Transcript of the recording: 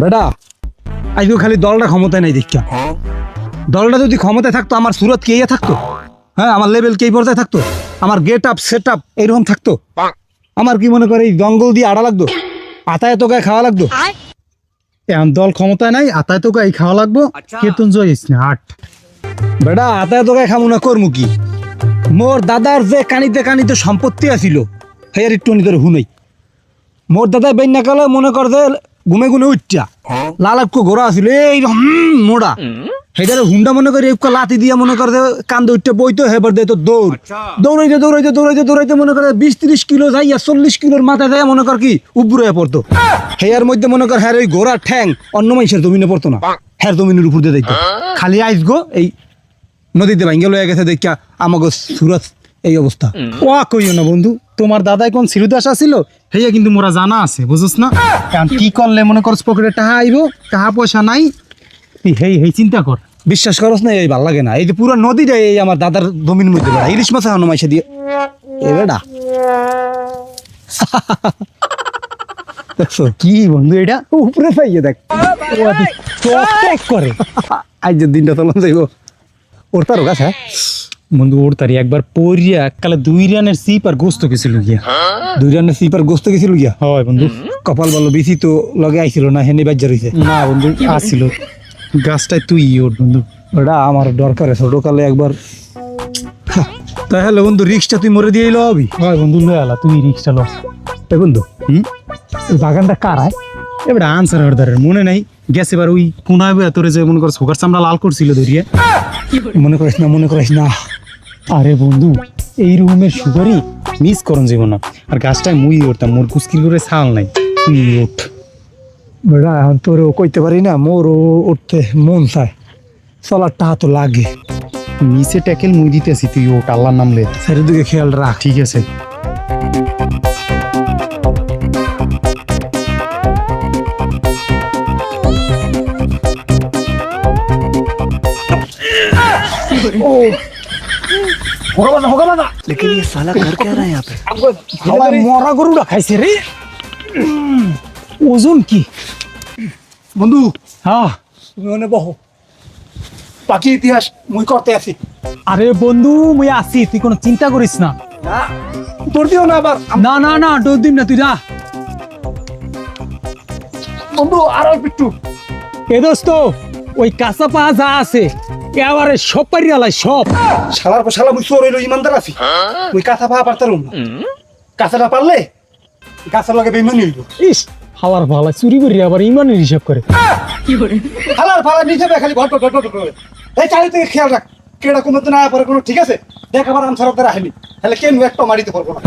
বেটা আজকে খালি দলটা ক্ষমতায় নাই দেখা দলটা যদি ক্ষমতায় থাকতো আমার সুরত কে ইয়ে থাকতো? হ্যাঁ আমার লেভেল কে পর্যায়ে থাকতো? আমার গেট আপ সেট আপ এইরকম থাকতো? আমার কি মনে করে এই জঙ্গল দিয়ে আড়া লাগতো? আতায় তো গায়ে খাওয়া লাগতো? এখন দল ক্ষমতায় নাই আতায় তো গায়ে খাওয়া লাগবো। কেতন জয়িস না আট বেটা আতায় তো গায়ে খামু না করমু কি? মোর দাদার যে কানিতে কানিতে সম্পত্তি আছিল হেয়ার একটু নিতে হুনাই মোর দাদা বেন্যা কালে মনে কর যে ঘুমে গুনে উঠছা। লাল একটু ঘোরা আছিল এই মোড়া। সেটারে হুন্ডা মনে করি একটু লাতি দিয়া মনে করে কান্দে উঠতে বইতো হেবার দে তো দৌড়। দৌড়াইতে দৌড়াইতে দৌড়াইতে দৌড়াইতে মনে করে বিশ ত্রিশ কিলো যাইয়া চল্লিশ কিলোর মাথায় যায় মনে কর কি উপরে পড়তো। হেয়ার মধ্যে মনে কর হ্যার ওই ঘোড়ার ঠ্যাং অন্য মানুষের জমিনে পড়তো না। হ্যার জমিনের উপর দিয়ে দেখতো খালি আইস গো এই নদীতে ভাঙ্গে লয়ে গেছে দেখা আমাকে সুরত এই অবস্থা। ও কইও না বন্ধু। তোমার দাদাই কোন সিরুদাস আছিল হেয়া কিন্তু মোরা জানা আছে বুঝছ না? কারণ কি করলে মনে করছ পকেটে টাকা আইব টাকা পয়সা নাই? তুই হেই হেই, চিন্তা কর। বিশ্বাস করস না, এই ভালো লাগে না। এই যে পুরো নদীটা এই আমার দাদার জমির মধ্যে বেড়া ইলিশ মাছ হানো মাইসা দিয়ে। এ বেড়া দেখছ কি বন্ধু এটা? উপরে পাইয়ে দেখ। করে। আজ দিনটা চলন যাইব। ওর তার গাছ বন্ধু ওর তারি একবার পরিয়া এককালে দুই রানের সিপ আর গোস্ত গেছিল গিয়া। দুই রান্না সিপার গোস্ত গেছিল গিয়া? হয় বন্ধু। কপাল বলো বেশি তো লগে আইছিল না হেনে বাজ্যা রইছে। না বন্ধু আসছিল গাছটাই তুই ওর বন্ধু। ওটা আমার দরকার আছে ছোটকালে একবার। তাহলে বন্ধু রিক্সটা তুই মরে দিয়ে লবি হয় বন্ধু লয়ে আলা তুই রিক্সা ল এ বন্ধু হুম? বাগানটা কার আয়? এবার আনসার হরদারের মনে নাই। গেছে এবার ওই কোনায় তোরে যে মনে কর সুগার চামড়া লাল করছিল ধরিয়ে। মনে করিস না মনে করিস না। আরে বন্ধু এই রুমের সুগারই মিস করন যাব না। আর গাছটায় মুই উঠতাম মোর কুস্কির করে ছাল নাই। তুই ওঠ বেড়া এখন তোরও কইতে পারি না মোরও উঠতে মন চায়। চলার টাকা তো লাগে। নিচে ট্যাকেল মুই দিতেছি তুই ওঠ আল্লাহর নাম লে সেটার দিকে খেয়াল রাখ। ঠিক আছে। लेकिन ये साला कर क्या रहा है यहाँ पे হালাই মরা গরুটা খাইছে রে ওজন কি বন্ধু হ্যাঁ তুমি মনে বহ বাকি ইতিহাস মুই করতে আছি আরে বন্ধু মুই আছি তুই কোনো চিন্তা করিস না তোর দিও না আবার না না না ডোর দিম না তুই যা বন্ধু আর অল্প একটু এ দোস্ত ওই কাঁচা পা যা আছে এবারে সব পারি আলাই সব। শালার পর শালা মুই চোর হইল ইমানদার আছি। মুই কাঁচা পাওয়া পারতাম না। কাঁচাটা পারলে গাছের লগে বেইমানি হইব। ইস হাওয়ার ভালা চুরি করি আবার ইমানের হিসাব করে। হালার ফালা নিচে বে খালি ঘট ঘট ঘট ঘট এই চারি থেকে খেয়াল রাখ কেডা কমতে না পারে কোনো ঠিক আছে? দেখ আবার আনসার দ্বারা হাইলি তাহলে কেন একটা মারিতে পারব না?